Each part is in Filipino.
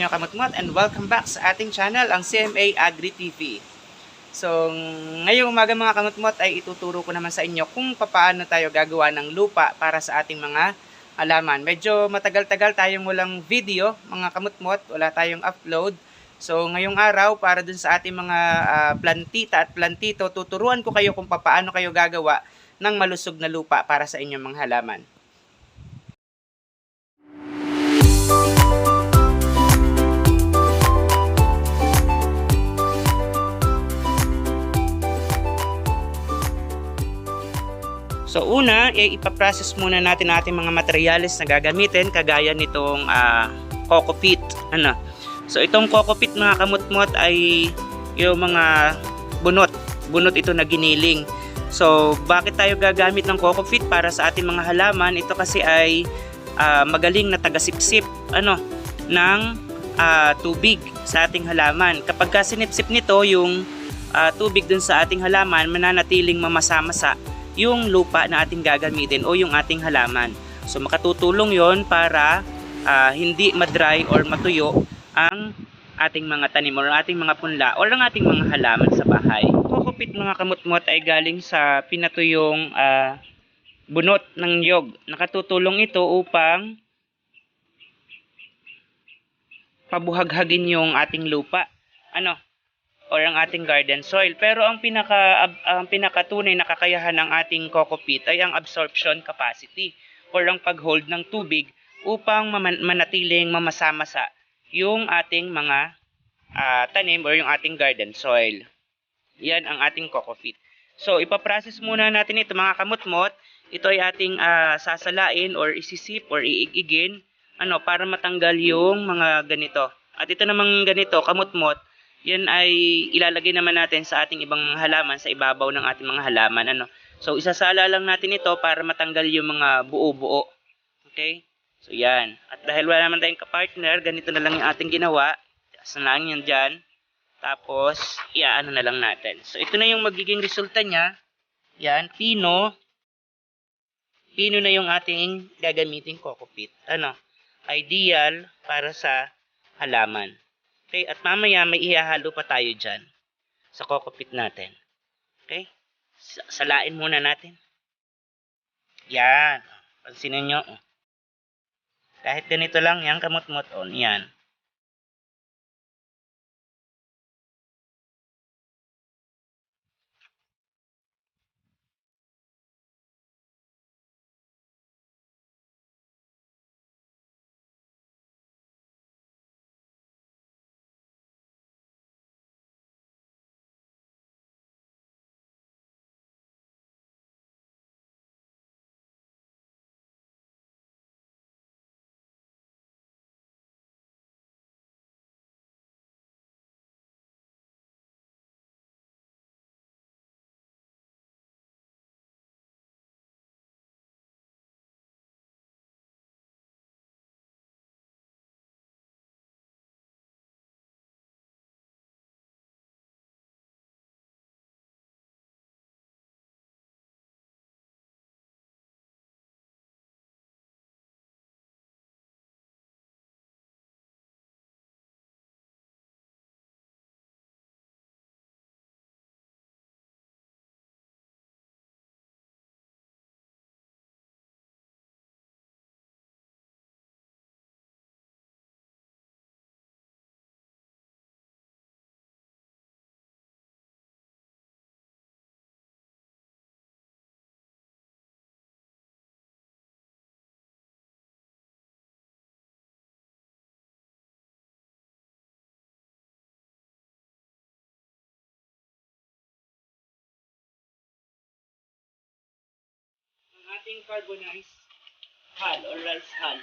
inyo Kamutmut and welcome back sa ating channel, ang CMA Agri TV. So, ngayong umaga mga Kamutmut ay ituturo ko naman sa inyo kung paano tayo gagawa ng lupa para sa ating mga halaman. Medyo matagal-tagal tayong walang video mga Kamutmut, wala tayong upload. So, ngayong araw para dun sa ating mga ah, plantita at plantito, tuturuan ko kayo kung paano kayo gagawa ng malusog na lupa para sa inyong mga halaman. So una, eh, ipaprocess muna natin ating mga materyales na gagamitin kagaya nitong ah, coco peat. Ano? So itong coco peat mga kamutmot ay yung mga bunot. Bunot ito na giniling. So bakit tayo gagamit ng coco peat para sa ating mga halaman? Ito kasi ay ah, magaling na tagasipsip ano ng ah, tubig sa ating halaman. Kapag ka sinipsip nito yung ah, tubig dun sa ating halaman, mananatiling mamasa-masa yung lupa na ating gagamitin o yung ating halaman. So makatutulong yon para ah, hindi madry or matuyo ang ating mga tanim or ating mga punla or ang ating mga halaman sa bahay. Kokopit mga kamutmot ay galing sa pinatuyong ah, bunot ng yog. Nakatutulong ito upang pabuhaghagin yung ating lupa. Ano? Or ang ating garden soil. Pero ang pinaka ang pinakatunay na kakayahan ng ating coco peat ay ang absorption capacity or ang pag-hold ng tubig upang manatiling mamasa-masa yung ating mga ah, tanim or yung ating garden soil. Yan ang ating peat. So, ipaprocess muna natin ito mga kamutmot. Ito ay ating ah, sasalain or isisip or iigigin ano, para matanggal yung mga ganito. At ito namang ganito, kamutmot, yan ay ilalagay naman natin sa ating ibang halaman, sa ibabaw ng ating mga halaman. Ano? So, isasala lang natin ito para matanggal yung mga buo-buo. Okay? So, yan. At dahil wala naman tayong kapartner, ganito na lang yung ating ginawa. Tias na lang yan dyan. Tapos, iaano na lang natin. So, ito na yung magiging resulta niya. Yan, pino. Pino na yung ating gagamitin coco peat. Ano? Ideal para sa halaman. Okay, at mamaya may ihahalo pa tayo dyan sa coco peat natin. Okay? Sa- Salain muna natin. Yan. Pansinin nyo. oh. Kahit ganito lang yan, kamot-mot on. Yan. Carbonized hull or Ralph's hull.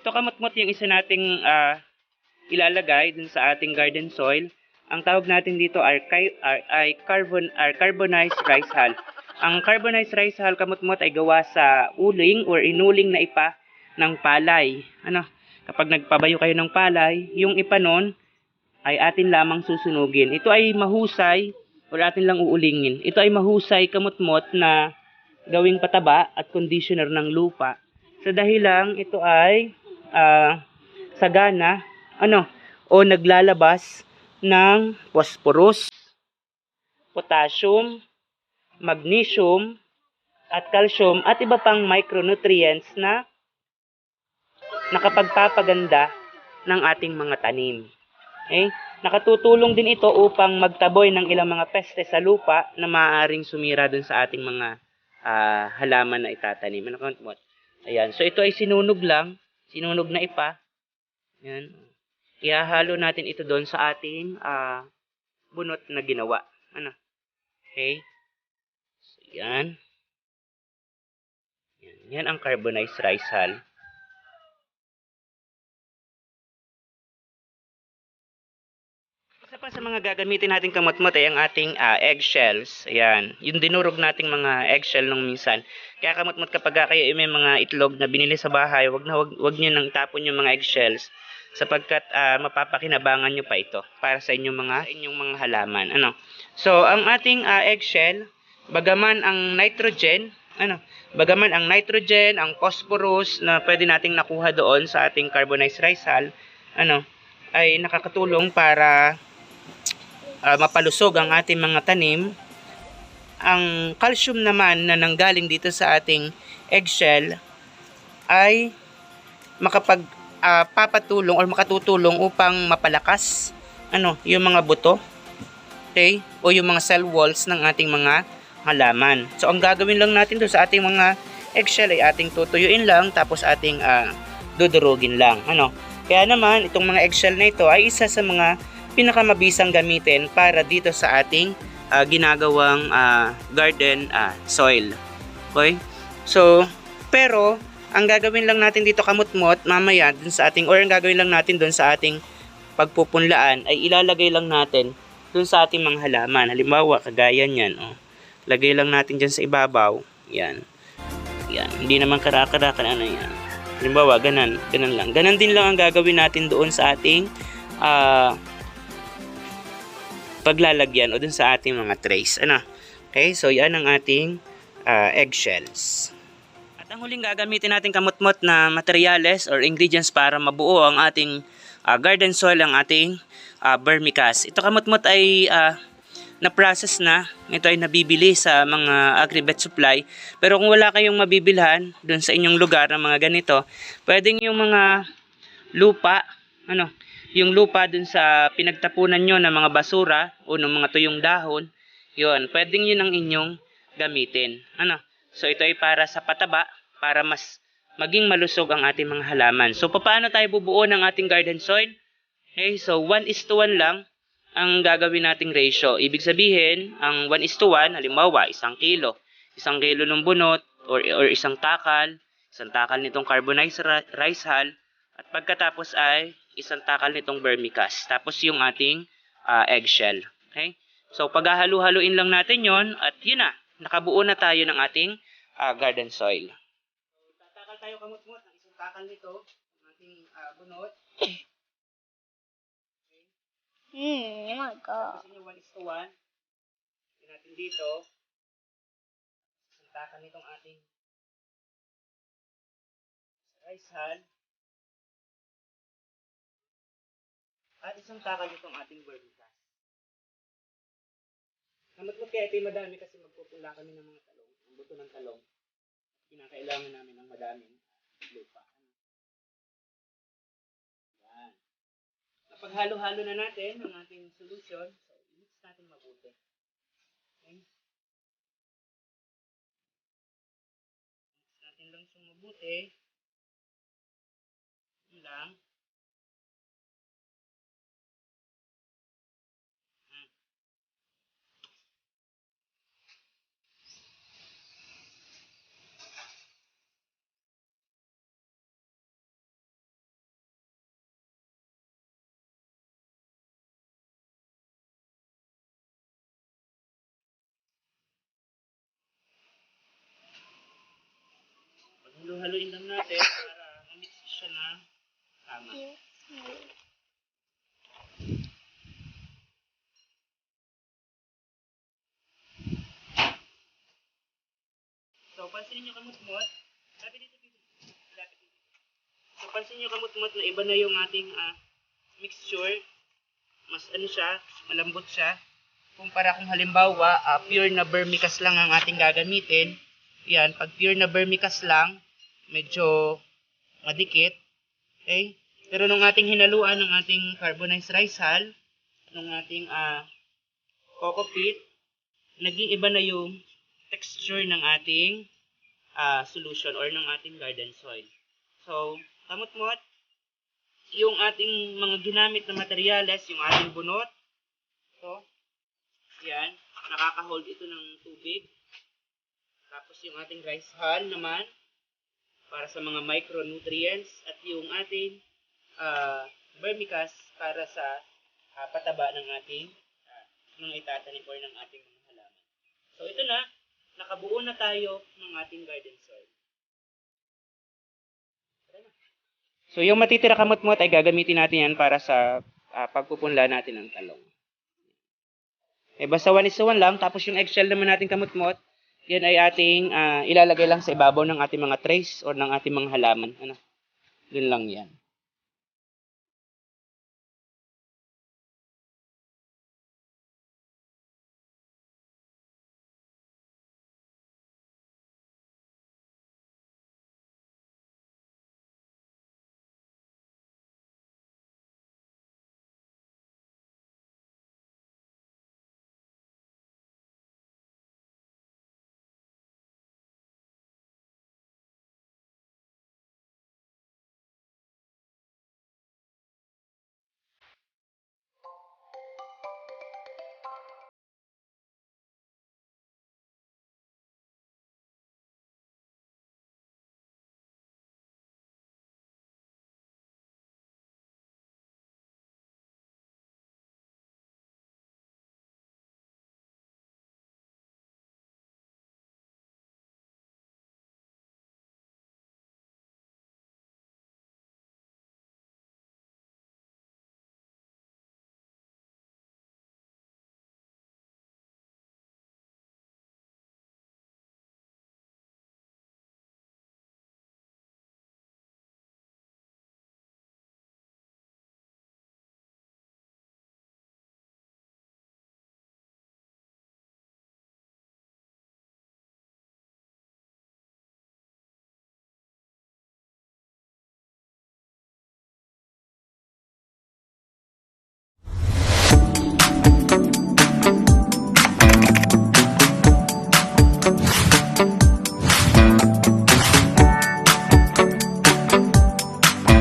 Ito kamot-mot yung isa nating ah, ilalagay dun sa ating garden soil. Ang tawag natin dito ay, ay carbon, ay carbonized rice hull. Ang carbonized rice hull kamot-mot ay gawa sa uling or inuling na ipa ng palay. Ano? Kapag nagpabayo kayo ng palay, yung ipa nun ay atin lamang susunugin. Ito ay mahusay or atin lang uulingin. Ito ay mahusay kamot-mot na gawing pataba at conditioner ng lupa. Sa dahilang ito ay ah, sagana ano o naglalabas ng phosphorus, potassium, magnesium, at calcium at iba pang micronutrients na nakapagpapaganda ng ating mga tanim. Okay? Nakatutulong din ito upang magtaboy ng ilang mga peste sa lupa na maaaring sumira dun sa ating mga ah, halaman na itatanim. Ano? Ayan. So ito ay sinunog lang. Sinunog na ipa. Ayan. Ihahalo natin ito doon sa ating ah, bunot na ginawa. Ano? Okay? So, yan. Yan. Yan ang carbonized rice hull. Pa sa mga gagamitin natin kamot-mot ay ang ating ah, eggshells. Ayan. Yung dinurog nating mga eggshell nung minsan. Kaya kamot-mot kapag ka kayo ay may mga itlog na binili sa bahay, wag na wag, wag nyo nang tapon yung mga eggshells sapagkat ah, mapapakinabangan nyo pa ito para sa inyong mga inyong mga halaman. Ano? So, ang ating ah, eggshell, bagaman ang nitrogen, ano, bagaman ang nitrogen, ang phosphorus na pwede nating nakuha doon sa ating carbonized rice hull, ano, ay nakakatulong para ah, mapalusog ang ating mga tanim. Ang calcium naman na nanggaling dito sa ating eggshell ay makapag ah, papatulong or makatutulong upang mapalakas ano, yung mga buto, okay, o yung mga cell walls ng ating mga halaman. So ang gagawin lang natin doon sa ating mga eggshell ay ating tutuyuin lang tapos ating ah, dudurugin lang, ano. Kaya naman itong mga eggshell na ito ay isa sa mga pinakamabisang gamitin para dito sa ating ah, ginagawang ah, garden ah, soil. Okay? So, pero ang gagawin lang natin dito kamutmot mamaya dun sa ating or ang gagawin lang natin dun sa ating pagpupunlaan ay ilalagay lang natin dun sa ating mga halaman. Halimbawa, kagaya niyan, oh. Lagay lang natin dyan sa ibabaw. Yan. Yan. Hindi naman karakarakan ano yan. Halimbawa, ganan. Ganan lang. Ganan din lang ang gagawin natin doon sa ating ah paglalagyan o dun sa ating mga trays. Ano? Okay, so yan ang ating ah, eggshells. At ang huling gagamitin natin kamutmot na materyales or ingredients para mabuo ang ating ah, garden soil, ang ating ah, vermicast. Ito kamutmot ay ah, na-process na. Ito ay nabibili sa mga agribet supply. Pero kung wala kayong mabibilhan doon sa inyong lugar ng mga ganito, pwedeng yung mga lupa, ano, yung lupa dun sa pinagtapunan nyo ng mga basura o ng mga tuyong dahon, yun, pwedeng yun ang inyong gamitin. Ano? So ito ay para sa pataba, para mas maging malusog ang ating mga halaman. So paano tayo bubuo ng ating garden soil? Okay, so 1 is to 1 lang ang gagawin nating ratio. Ibig sabihin, ang 1 is to 1, halimbawa, isang kilo. Isang kilo ng bunot or, or isang takal, isang takal nitong carbonized rice hull, at pagkatapos ay isang takal nitong vermicast. Tapos yung ating ah, eggshell. Okay? So, paghahalu-haluin lang natin yon at yun na, nakabuo na tayo ng ating ah, garden soil. So, tatakal tayo kamot-mot ng isang takal nito, ng ating ah, bunot. Hmm, oh my god. Nyo 1 is to 1. Tignan natin dito. Isang takal nitong ating rice hull. At isang takal nitong ating vermicast. Ito yung madami kasi magpupula kami ng mga talong. Ang buto ng talong. Kinakailangan namin ng madaming lupa. Yan. Kapag halo-halo na natin ang ating solution, so mix natin mabuti. Okay? Mix natin lang siyang mabuti. Yun lang. Haluin lang natin para mamix siya na tama. So, pansin niyo kamutmot. Lapit dito. Lapit dito. So, pansin niyo kamutmot na iba na yung ating ah, mixture. Mas ano siya, malambot siya. Kumpara kung halimbawa, ah, pure na vermicast lang ang ating gagamitin. Yan, pag pure na vermicast lang, medyo madikit. Okay? Pero nung ating hinaluan ng ating carbonized rice hull, nung ating ah, coco peat, naging iba na yung texture ng ating ah, solution or ng ating garden soil. So, kamot-mot, yung ating mga ginamit na materyales, yung ating bunot, to, yan, nakaka-hold ito ng tubig. Tapos yung ating rice hull naman, para sa mga micronutrients, at yung ating ah, vermicast para sa ah, pataba ng ating ah, mga itatanim or ng ating mga halaman. So ito na, nakabuo na tayo ng ating garden soil. So yung matitira kamot-mot ay gagamitin natin yan para sa ah, pagpupunla natin ng talong. Eh basta one is to one lang, tapos yung eggshell naman natin kamot-mot, yan ay ating ah, ilalagay lang sa ibabaw ng ating mga trays or ng ating mga halaman. Ano? Yun lang yan.